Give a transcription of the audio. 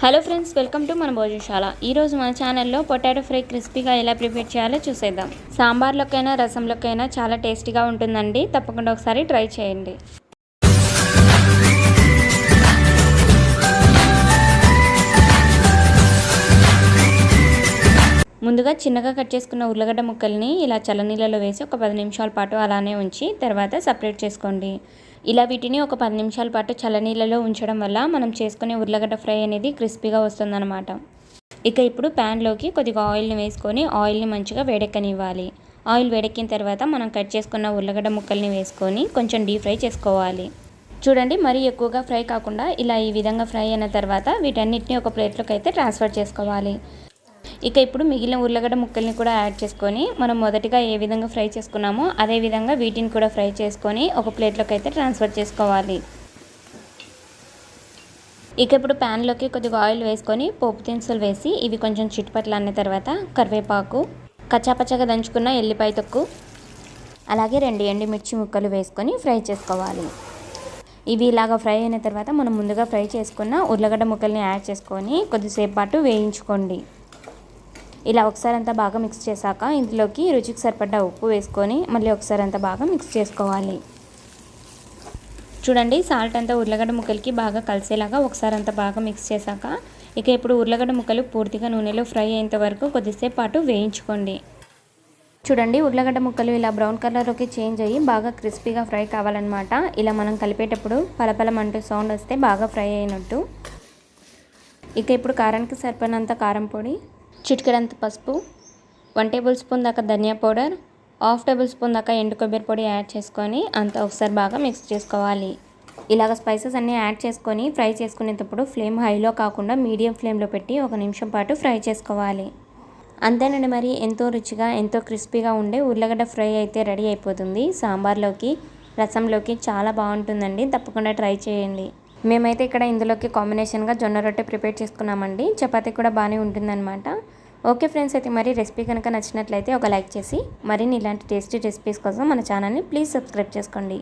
Hello friends welcome to మన భోజనశాల. ఈరోజు మన ఛానల్లో పొటాటో ఫ్రై క్రిస్పీగా ఎలా ప్రిపేర్ చేయాలో చూసేద్దాం. సాంబార్లోకైనా రసంలోకైనా చాలా టేస్టీగా ఉంటుందండి. తప్పకుండా ఒకసారి ట్రై చేయండి. ముందుగా చిన్నగా కట్ చేసుకున్న ఉర్లగడ్డ ముక్కల్ని ఇలా చల్లనీళ్ళలో వేసి ఒక పది నిమిషాల పాటు అలానే ఉంచి తర్వాత సపరేట్ చేసుకోండి. ఇలా వీటిని ఒక పది నిమిషాల పాటు చల్లనీళ్ళలో ఉంచడం వల్ల మనం చేసుకునే ఉర్లగడ్డ ఫ్రై అనేది క్రిస్పీగా వస్తుందన్నమాట. ఇక ఇప్పుడు ప్యాన్లోకి కొద్దిగా ఆయిల్ని వేసుకొని ఆయిల్ని మంచిగా వేడెక్కనివ్వాలి. ఆయిల్ వేడెక్కిన తర్వాత మనం కట్ చేసుకున్న ఉర్లగడ్డ ముక్కల్ని వేసుకొని కొంచెం డీప్ ఫ్రై చేసుకోవాలి. చూడండి మరీ ఎక్కువగా ఫ్రై కాకుండా ఇలా ఈ విధంగా ఫ్రై అయిన తర్వాత వీటన్నిటిని ఒక ప్లేట్లోకి అయితే ట్రాన్స్ఫర్ చేసుకోవాలి. ఇక ఇప్పుడు మిగిలిన ఉర్లగడ్డ ముక్కల్ని కూడా యాడ్ చేసుకొని మనం మొదటిగా ఏ విధంగా ఫ్రై చేసుకున్నామో అదే విధంగా వీటిని కూడా ఫ్రై చేసుకొని ఒక ప్లేట్లోకి అయితే ట్రాన్స్ఫర్ చేసుకోవాలి. ఇక ఇప్పుడు ప్యాన్లోకి కొద్దిగా ఆయిల్ వేసుకొని పోపు దినుసులు వేసి ఇవి కొంచెం చిట్టుపట్లు అన్న తర్వాత కరివేపాకు కచ్చాపచ్చగా దంచుకున్న ఎల్లిపాయ తొక్కు అలాగే రెండు ఎండుమిర్చి ముక్కలు వేసుకొని ఫ్రై చేసుకోవాలి. ఇవి ఇలాగ ఫ్రై అయిన తర్వాత మనం ముందుగా ఫ్రై చేసుకున్న ఉర్లగడ్డ ముక్కల్ని యాడ్ చేసుకొని కొద్దిసేపు పాటు వేయించుకోండి. ఇలా ఒకసారి అంతా బాగా మిక్స్ చేశాక ఇందులోకి రుచికి సరిపడ్డ ఉప్పు వేసుకొని మళ్ళీ ఒకసారి అంతా బాగా మిక్స్ చేసుకోవాలి. చూడండి సాల్ట్ అంతా ఉర్లగడ్డ ముక్కలకి బాగా కలిసేలాగా ఒకసారి అంతా బాగా మిక్స్ చేశాక ఇక ఇప్పుడు ఉర్లగడ్డ ముక్కలు పూర్తిగా నూనెలో ఫ్రై అయ్యేంత వరకు కొద్దిసేపు పాటు వేయించుకోండి. చూడండి ఉర్లగడ్డ ముక్కలు ఇలా బ్రౌన్ కలర్లోకి చేంజ్ అయ్యి బాగా క్రిస్పీగా ఫ్రై కావాలన్నమాట. ఇలా మనం కలిపేటప్పుడు పలపలమంటూ సౌండ్ వస్తే బాగా ఫ్రై అయినట్టు. ఇక ఇప్పుడు కారానికి సరిపడినంత కారం పొడి చిటికెడంత పసుపు వన్ టేబుల్ స్పూన్ దాకా ధనియా పౌడర్ హాఫ్ టేబుల్ స్పూన్ దాకా ఎండు కొబ్బరి పొడి యాడ్ చేసుకొని అంతా ఒకసారి బాగా మిక్స్ చేసుకోవాలి. ఇలాగ స్పైసెస్ అన్నీ యాడ్ చేసుకొని ఫ్రై చేసుకునేటప్పుడు ఫ్లేమ్ హైలో కాకుండా మీడియం ఫ్లేమ్లో పెట్టి ఒక నిమిషం పాటు ఫ్రై చేసుకోవాలి. అంతేనండి మరి ఎంతో రుచిగా ఎంతో క్రిస్పీగా ఉండే ఉర్లగడ్డ ఫ్రై అయితే రెడీ అయిపోతుంది. సాంబార్లోకి రసంలోకి చాలా బాగుంటుందండి. తప్పకుండా ట్రై చేయండి. మేమైతే ఇక్కడ ఇందులోకి కాంబినేషన్గా జొన్న రొట్టె ప్రిపేర్ చేసుకున్నామండి. చపాతీ కూడా బాగానే ఉంటుందన్నమాట. ఓకే ఫ్రెండ్స్ అయితే మరి రెసిపీ కనుక నచ్చినట్లయితే ఒక లైక్ చేసి మరిన్ని ఇలాంటి టేస్టీ రెసిపీస్ కోసం మన ఛానల్ని ప్లీజ్ సబ్స్క్రైబ్ చేసుకోండి.